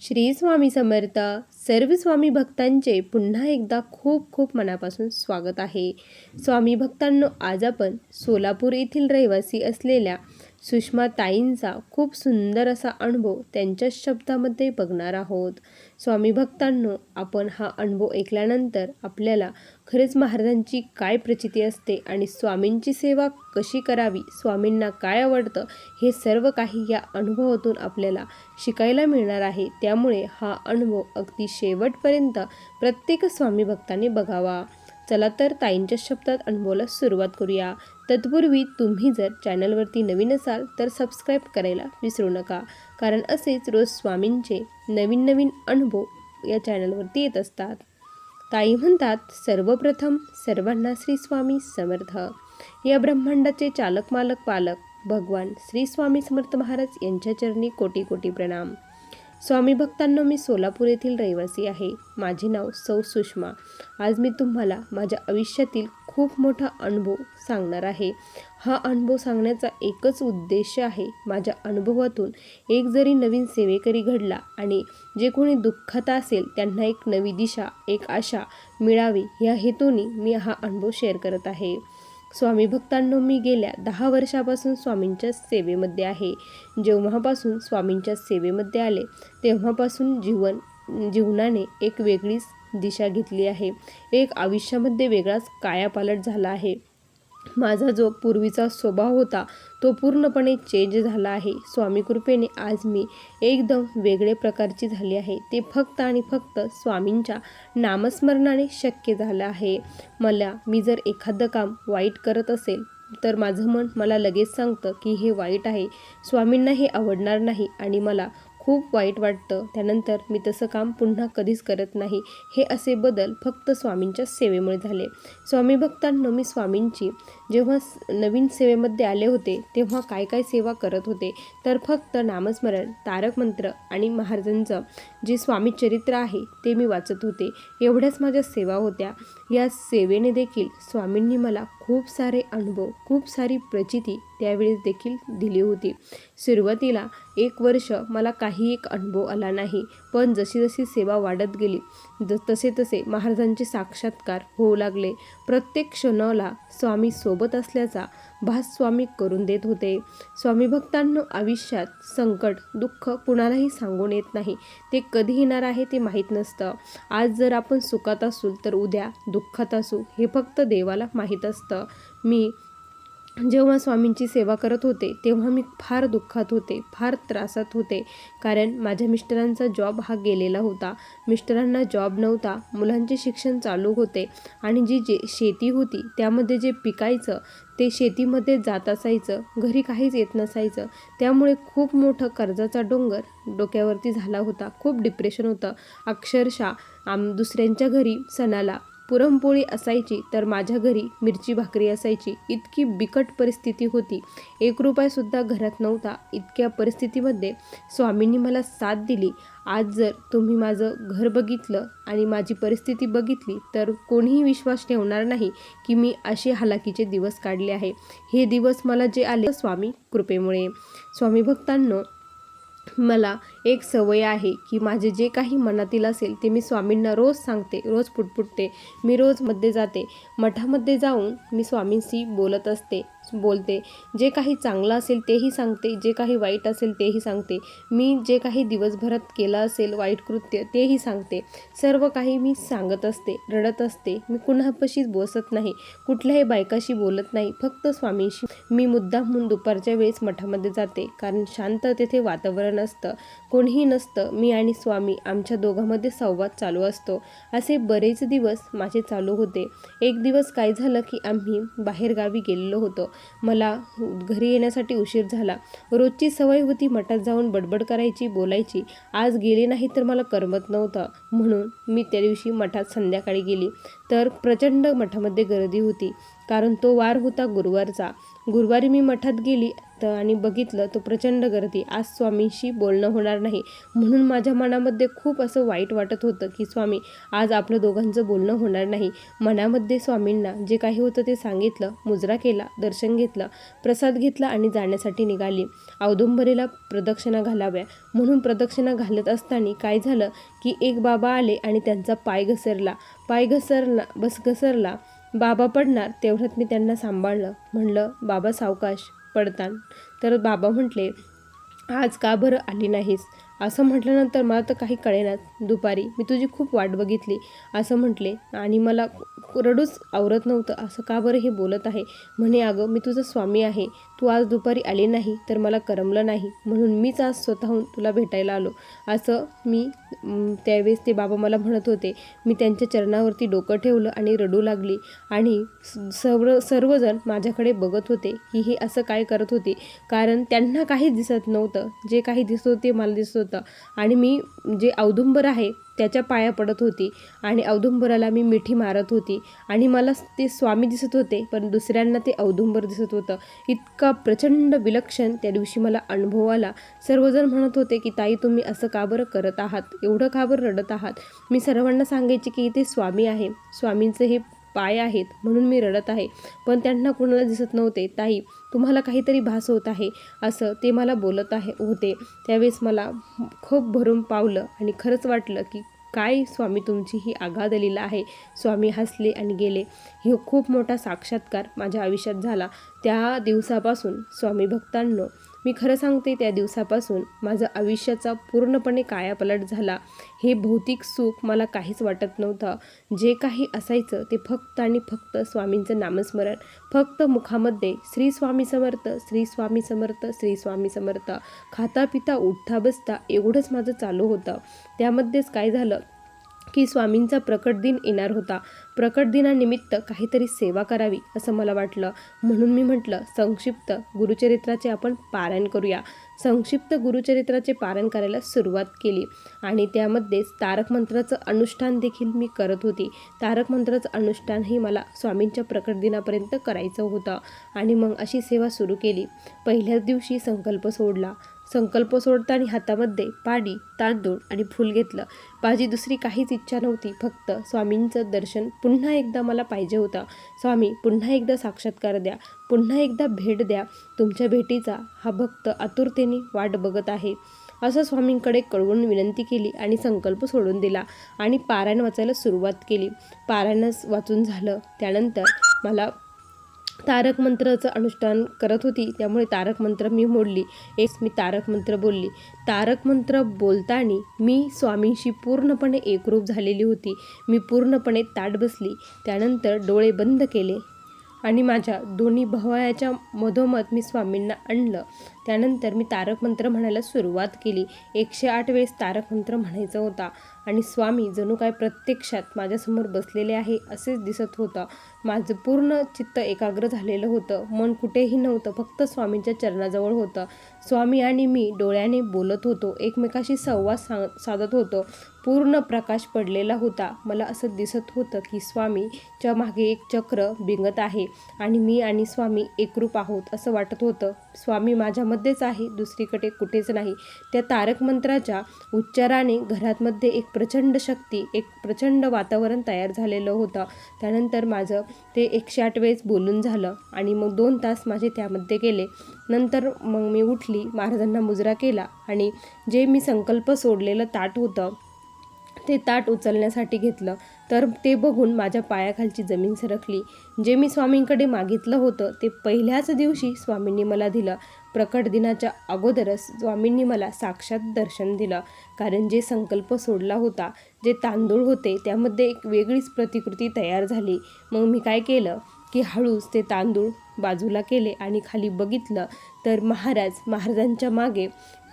श्री स्वामी समर्थ सर्व स्वामी भक्तांचे पुन्हा एकदा खूप खूप मनापासून स्वागत आहे. स्वामी भक्तांनो आज आपण सोलापूर येथील रहिवासी असलेल्या सुषमा ताईंचा खूप सुंदर असा अनुभव त्यांच्या शब्दामध्ये बघणार आहोत. स्वामी भक्तांनो आपण हा अनुभव ऐकल्यानंतर आपल्याला खरेच महाराजांची काय प्रचिती असते आणि स्वामींची सेवा कशी करावी स्वामींना काय आवडतं हे सर्व काही या अनुभवातून आपल्याला शिकायला मिळणार आहे. त्यामुळे हा अनुभव अगदी शेवटपर्यंत प्रत्येक स्वामी भक्ताने बघावा. चला तर ताईंच्या शब्दात अनुभवाला सुरुवात करूया. तत्पूर्वी तुम्ही जर चॅनलवरती नवीन असाल तर सबस्क्राईब करायला विसरू नका. कारण असेच रोज स्वामींचे नवीन नवीन अनुभव या चॅनलवरती येत असतात. ताई म्हणतात सर्वप्रथम सर्वांना श्री स्वामी समर्थ. या ब्रह्मांडाचे चालक मालक पालक भगवान श्री स्वामी समर्थ महाराज यांच्या चरणी कोटी कोटी प्रणाम. स्वामी भक्तांनो मी सोलापूर येथील रहिवासी आहे. माझे नाव सौ सुषमा. आज मी तुम्हाला माझ्या आयुष्यातील खूप मोठा अनुभव सांगणार आहे. हा अनुभव सांगण्याचा एकच उद्देश आहे. माझ्या अनुभवातून एक जरी नवीन सेवेकरी घडला आणि जे कोणी दुःखात असेल त्यांना एक नवी दिशा एक आशा मिळावी ह्या हेतूने मी हा अनुभव शेअर करत आहे. स्वामी भक्तांनो मी गेल्या दहा वर्षापासून स्वामींच्या सेवेमध्ये आहे. जेव्हापासून स्वामींच्या सेवेमध्ये आले तेव्हापासून जीवन जीवनाने एक वेगळीच दिशा घेतली आहे. एक आयुष्यामध्ये वेगळाच कायापालट झाला आहे. माझा जो पूर्वीचा स्वभाव होता तो पूर्णपणे चेंज झाला आहे. स्वामी कृपेने आज मी एकदम वेगळे प्रकारची झाली आहे. ते फक्त आणि फक्त स्वामींच्या नामस्मरणाने शक्य झालं आहे. मला मी जर एखादं काम वाईट करत असेल तर माझं मन मला लगेच सांगतं की हे वाईट आहे. स्वामींना हे आवडणार नाही आणि मला खूप वाईट वाटतं. त्यानंतर मी तसं काम पुन्हा कधीच करत नाही. हे असे बदल फक्त स्वामींच्या सेवेमुळे झाले. स्वामी भक्तांनो मी स्वामींची जेव्हा नवीन सेवेमध्ये आले होते तेव्हा काय काय सेवा करत होते तर फक्त नामस्मरण तारक मंत्र आणि महाराजांचं जे स्वामी चरित्र आहे ते मी वाचत होते. एवढ्याच माझ्या सेवा होत्या. या सेवेने देखील स्वामींनी मला खूप सारे अनुभव खूप सारी प्रचिती त्यावेळेस देखील दिली होती. सुरुवातीला एक वर्ष मला काही एक अनुभव आला नाही पण जशी जशी सेवा वाढत गेली ज तसे तसे महाराजांचे साक्षात्कार होऊ लागले. प्रत्येक क्षणाला स्वामी सोबत असल्याचा भास स्वामी करून देत होते. स्वामी भक्तांनो आयुष्यात संकट दुःख कुणालाही सांगून येत नाही. ते कधी येणार आहे ते माहीत नसतं. आज जर आपण सुखात असू तर उद्या दुःखात असू हे फक्त देवाला माहीत असतं. मी जेव्हा स्वामींची सेवा करत होते तेव्हा मी फार दुःखात होते फार त्रासात होते. कारण माझ्या मिस्टरांचा जॉब हा गेलेला होता. मिस्टरांना जॉब नव्हता मुलांचे शिक्षण चालू होते आणि जी जे शेती होती त्यामध्ये जे पिकायचं ते शेतीमध्ये जात असायचं घरी काहीच येत नसायचं. त्यामुळे खूप मोठं कर्जाचा डोंगर डोक्यावरती झाला होता. खूप डिप्रेशन होतं. अक्षरशः आम दुसऱ्यांच्या घरी सणाला पुरणपोळी असायची तर माझ्या घरी मिरची भाकरी असायची. इतकी बिकट परिस्थिती होती. एक रुपयासुद्धा घरात नव्हता. इतक्या परिस्थितीमध्ये स्वामींनी मला साथ दिली. आज जर तुम्ही माझं घर बघितलं आणि माझी परिस्थिती बघितली तर कोणीही विश्वास ठेवणार नाही की मी असे हालाकीचे दिवस काढले आहे. हे दिवस मला जे आले स्वामी कृपेमुळे. स्वामी भक्तांनो मला एक सवय आहे की माझे जे काही मनातील असेल ते मी स्वामींना रोज सांगते रोज पुटपुटते. मी रोजमध्ये जाते. मठामध्ये जाऊन मी स्वामींशी बोलत असते. बोलते. जे काही चांगलं असेल तेही सांगते जे काही वाईट असेल तेही सांगते. मी जे काही दिवसभरात केलं असेल वाईट कृत्य तेही सांगते. सर्व काही मी सांगत असते रडत असते. मी कुणापाशीच बसत नाही कुठल्याही बायकाशी बोलत नाही. फक्त स्वामींशी मी मुद्दा म्हणून दुपारच्या वेळेस मठामध्ये जाते. कारण शांत तेथे वातावरण असतं. कोणीही नसतं. मी आणि स्वामी आमच्या दोघांमध्ये संवाद चालू असतो. असे बरेच दिवस माझे चालू होते. एक दिवस काय झालं की आम्ही बाहेरगावी गेलेलो होतो. मला घरी येण्यासाठी उशीर झाला. रोजची सवय होती मठात जाऊन बडबड करायची बोलायची. आज गेले नाही तर मला करमत नव्हतं. म्हणून मी त्या दिवशी मठात संध्याकाळी गेली. तर प्रचंड मठामध्ये गर्दी होती. कारण तो वार होता गुरुवारचा. गुरुवारी मी मठात गेली आणि बघितलं तो प्रचंड गर्दी. आज स्वामींशी बोलणं होणार नाही. म्हणून माझ्या मनामध्ये खूप असं वाईट वाटत होतं की स्वामी आज आपलं दोघांचं बोलणं होणार नाही. मनामध्ये स्वामींना जे काही होतं ते सांगितलं मुजरा केला दर्शन घेतलं प्रसाद घेतला आणि जाण्यासाठी निघाली. औदुंबरीला प्रदक्षिणा घालाव्या. म्हणून प्रदक्षिणा घालत असताना काय झालं की एक बाबा आले आणि त्यांचा पाय घसरला. पाय घसरला बस घसरला. बाबा पडणार तेवढ्यात मी त्यांना सांभाळलं. म्हणलं बाबा सावकाश पडतान तर बाबा म्हटले आज का बरं आली नाहीस? असं म्हटल्यानंतर मला तर काही कळेनाच. दुपारी मी तुझी खूप वाट बघितली असं म्हटले. आणि मला रडूच आवरत नव्हतं. असं का बरं हे बोलत आहे? म्हणे अगं मी तुझा स्वामी आहे. तू आज दुपारी आली नाही तर मला करमलं नाही. म्हणून मीच आज स्वतःहून तुला भेटायला आलो. असं मी त्यावेळेस ते बाबा मला म्हणत होते. मी त्यांच्या चरणावरती डोकं ठेवलं आणि रडू लागली. आणि स- सर्व सर्वजण माझ्याकडे बघत होते. की हे असं काय करत होते? कारण त्यांना काहीच दिसत नव्हतं. जे काही दिसत होते मला दिसत होतं. आणि मी जे औदुंबर आहे त्याच्या पाया पडत होती. आणि औदुंबराला मी मिठी मारत होती. आणि मला ते स्वामी दिसत होते पण दुसऱ्यांना ते औदुंबर दिसत होतं. इतका प्रचंड विलक्षण त्या दिवशी मला अनुभव आला. सर्वजण म्हणत होते की ताई तुम्ही असं का बरं करत आहात? एवढं का बरं रडत आहात? मी सर्वांना सांगायचे की इथे स्वामी आहे. स्वामींचं हे पाय आहेत म्हणून मी रडत आहे. पण त्यांना कोणाला दिसत नव्हते. ताई तुम्हाला काहीतरी भास होत आहे असं ते मला बोलत आहे होते. त्यावेळेस मला खूप भरून पावलं आणि खरंच वाटलं की काय स्वामी तुमची ही आघात लीला आहे. स्वामी हसले आणि गेले. हे खूप मोठा साक्षात्कार माझ्या आयुष्यात झाला. त्या दिवसापासून स्वामी भक्तांनो मी खरं सांगते त्या दिवसापासून माझं आयुष्याचा पूर्णपणे कायापलट झाला. हे भौतिक सुख मला काहीच वाटत नव्हतं. जे काही असायचं ते फक्त आणि फक्त स्वामींचं नामस्मरण. फक्त मुखामध्ये श्री स्वामी समर्थ श्री स्वामी समर्थ श्री स्वामी समर्थ. खाता पिता उठता बसता एवढंच माझं चालू होतं. त्यामध्येच काय झालं? की स्वामींचा प्रकट दिन येणार होता. प्रकट दिनानिमित्त काहीतरी सेवा करावी असं मला वाटलं. म्हणून मी म्हटलं संक्षिप्त गुरुचरित्राचे आपण पारायण करूया. संक्षिप्त गुरुचरित्राचे पारायण करायला सुरुवात केली आणि त्यामध्येच तारक मंत्राचं अनुष्ठान देखील मी करत होती. तारक मंत्राचं अनुष्ठानही मला स्वामींच्या प्रकट दिनापर्यंत करायचं होतं आणि मग अशी सेवा सुरू केली. पहिल्याच दिवशी संकल्प सोडला. संकल्प सोडताना हातामध्ये पाणी तांदूळ आणि फूल घेतलं. माझी दुसरी काहीच इच्छा नव्हती. फक्त स्वामींचं दर्शन पुन्हा एकदा मला पाहिजे होतं. स्वामी पुन्हा एकदा साक्षात्कार द्या. पुन्हा एकदा भेट द्या. तुमच्या भेटीचा हा भक्त आतुरतेने वाट बघत आहे. असं स्वामींकडे कळवून विनंती केली आणि संकल्प सोडून दिला आणि पारायण वाचायला सुरुवात केली. पारायणच वाचून झालं. त्यानंतर मला तारक मंत्राचं अनुष्ठान करत होती. त्यामुळे तारक मंत्र मी मोडली. एक मी तारक मंत्र बोलली. तारक मंत्र बोलताना मी स्वामींशी पूर्णपणे एकरूप झालेली होती. मी पूर्णपणे ताट बसली. त्यानंतर डोळे बंद केले आणि माझ्या दोन्ही भवायाच्या मधोमध मी स्वामींना आणलं. त्यानंतर मी तारक मंत्र म्हणायला सुरुवात केली. एकशे आठ वेळेस तारक मंत्र म्हणायचा होता. आणि स्वामी जणू काय प्रत्यक्षात माझ्यासमोर बसलेले आहे असेच दिसत होतं. माझं पूर्ण चित्त एकाग्र झालेलं होतं. मन कुठेही नव्हतं फक्त स्वामींच्या चरणाजवळ होतं. स्वामी आणि मी डोळ्याने बोलत होतो. एकमेकाशी संवाद सा साधत होतो. पूर्ण प्रकाश पडलेला होता. मला असं दिसत होतं की स्वामीच्या मागे एक चक्र बिंगत आहे आणि मी आणि स्वामी एकरूप आहोत असं वाटत होतं. स्वामी माझ्यामध्येच आहे दुसरीकडे कुठेच नाही. त्या तारक मंत्राच्या उच्चाराने घरातमध्ये एक प्रचंड शक्ती एक प्रचंड वातावरण तयार झालेलं होतं. त्यानंतर माझं ते एकशे आठ वेळेस बोलून झालं आणि मग दोन तास माझे त्यामध्ये गेले. नंतर मग मी उठली महाराजांना मुजरा केला आणि जे मी संकल्प सोडलेलं ताट होतं ते ताट उचलण्यासाठी घेतलं. तर ते बघून माझ्या पायाखालची जमीन सरकली. जे मी स्वामींकडे मागितलं होतं ते पहिल्याच दिवशी स्वामींनी मला दिलं. प्रकट दिनाच्या अगोदरच स्वामींनी मला साक्षात दर्शन दिलं. कारण जे संकल्प सोडला होता जे तांदूळ होते त्यामध्ये एक वेगळीच प्रतिकृती तयार झाली. मग मी काय केलं की हळूच ते तांदूळ बाजूला केले आणि खाली बघितलं तर महाराज महाराजांच्या मागे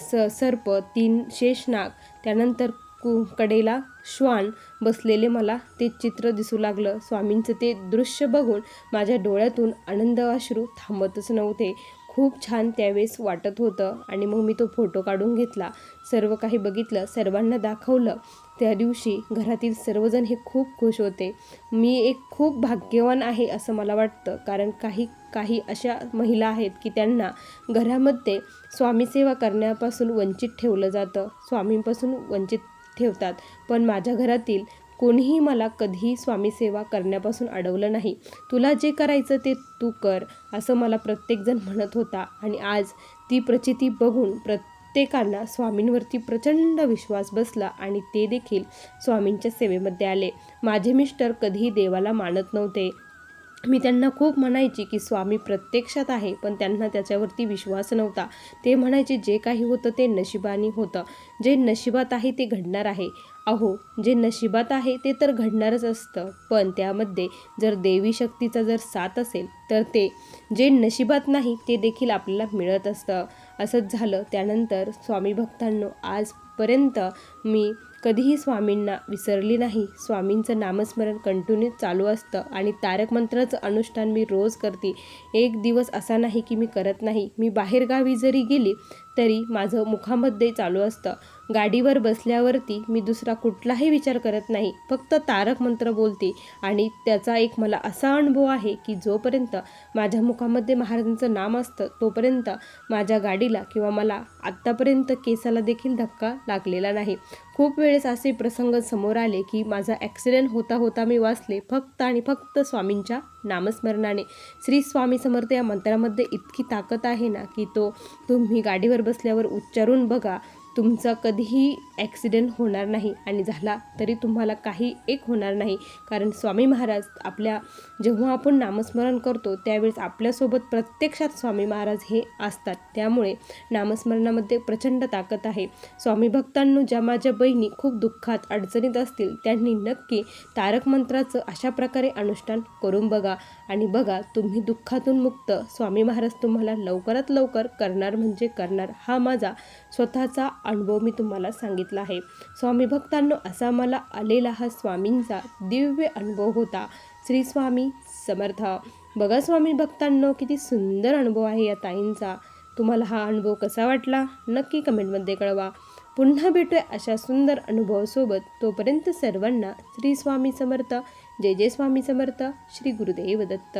स सर्प तीन शेषनाग त्यानंतर कु कडेला श्वान बसलेले मला ते चित्र दिसू लागलं. स्वामींचं ते दृश्य बघून माझ्या डोळ्यातून आनंद अश्रू थांबतच नव्हते. खूप छान त्यावेळेस वाटत होतं आणि मग मी तो फोटो काढून घेतला. सर्व काही बघितलं सर्वांना दाखवलं. त्या दिवशी घरातील सर्वजण हे खूप खुश होते. मी एक खूप भाग्यवान आहे असं मला वाटतं. कारण काही काही अशा महिला आहेत की त्यांना घरामध्ये स्वामीसेवा करण्यापासून वंचित ठेवलं जातं. स्वामींपासून वंचित ठेवतात. पण माझ्या घरातील कोणीही मला कधीही स्वामीसेवा करण्यापासून अडवलं नाही. तुला जे करायचं ते तू कर असं मला प्रत्येकजण म्हणत होता. आणि आज ती प्रचिती बघून प्रत्येकांना स्वामींवरती प्रचंड विश्वास बसला आणि ते देखील स्वामींच्या सेवेमध्ये आले. माझे मिस्टर कधीही देवाला मानत नव्हते. मी त्यांना खूप म्हणायची की स्वामी प्रत्यक्षात आहे पण त्यांना त्याच्यावरती विश्वास नव्हता. ते म्हणायचे जे काही होतं ते नशिबाने होतं. जे नशिबात आहे ते घडणार आहे. अहो जे नशिबात आहे ते तर घडणारच असतं पण त्यामध्ये जर देवी शक्तीचा जर साथ असेल तर ते. जे नशिबात नाही ते देखील आपल्याला मिळत असतं. असंच झालं. त्यानंतर स्वामी भक्तांनो आजपर्यंत मी कधीही स्वामींना विसरली नाही. स्वामींचं नामस्मरण कंटिन्यू चालू असतं आणि तारक मंत्राचं अनुष्ठान मी रोज करते. एक दिवस असा नाही की मी करत नाही. मी बाहेरगावी जरी गेली तरी माझं मुखामध्ये चालू असतं. गाडीवर बसल्यावरती मी दुसरा कुठलाही विचार करत नाही. फक्त तारक मंत्र बोलते. आणि त्याचा एक मला असा अनुभव आहे की जोपर्यंत माझ्या मुखामध्ये महाराजांचं नाम असतं तोपर्यंत माझ्या गाडीला किंवा मला आत्तापर्यंत केसाला देखील धक्का लागलेला नाही. खूप वेळेस असे प्रसंग समोर आले की माझा ॲक्सिडेंट होता होता मी वाचले फक्त आणि फक्त स्वामींच्या नामस्मरणाने. श्री स्वामी समर्थ या मंत्रामध्ये इतकी ताकद आहे ना की तो तुम्ही गाडीवर बसल्यावर उच्चारून बघा. तुमचा कधीही ॲक्सिडेंट होणार नाही आणि झाला तरी तुम्हाला काही एक होणार नाही. कारण स्वामी महाराज आपल्या जेव्हा आपण नामस्मरण करतो त्यावेळेस आपल्यासोबत प्रत्यक्षात स्वामी महाराज हे असतात. त्यामुळे नामस्मरणामध्ये प्रचंड ताकद आहे. स्वामी भक्तांनो ज्या माझ्या बहिणी खूप दुःखात अडचणीत असतील त्यांनी नक्की तारक मंत्राचं अशा प्रकारे अनुष्ठान करून बघा. आणि बघा तुम्ही दुःखातून मुक्त स्वामी महाराज तुम्हाला लवकरात लवकर करणार म्हणजे करणार हा माझा स्वतःचा अनुभव मी तुम्हाला सांगितला आहे. स्वामी भक्तांनो असा मला आलेला हा स्वामींचा दिव्य अनुभव होता. श्री स्वामी समर्थ. बघा स्वामी भक्तांनो किती सुंदर अनुभव आहे या ताईंचा. तुम्हाला हा अनुभव कसा वाटला? नक्की कमेंटमध्ये कळवा. पुन्हा भेटूया अशा सुंदर अनुभवासोबत. तोपर्यंत सर्वांना श्री स्वामी समर्थ. जय जय स्वामी समर्थ. श्री गुरुदेव दत्त.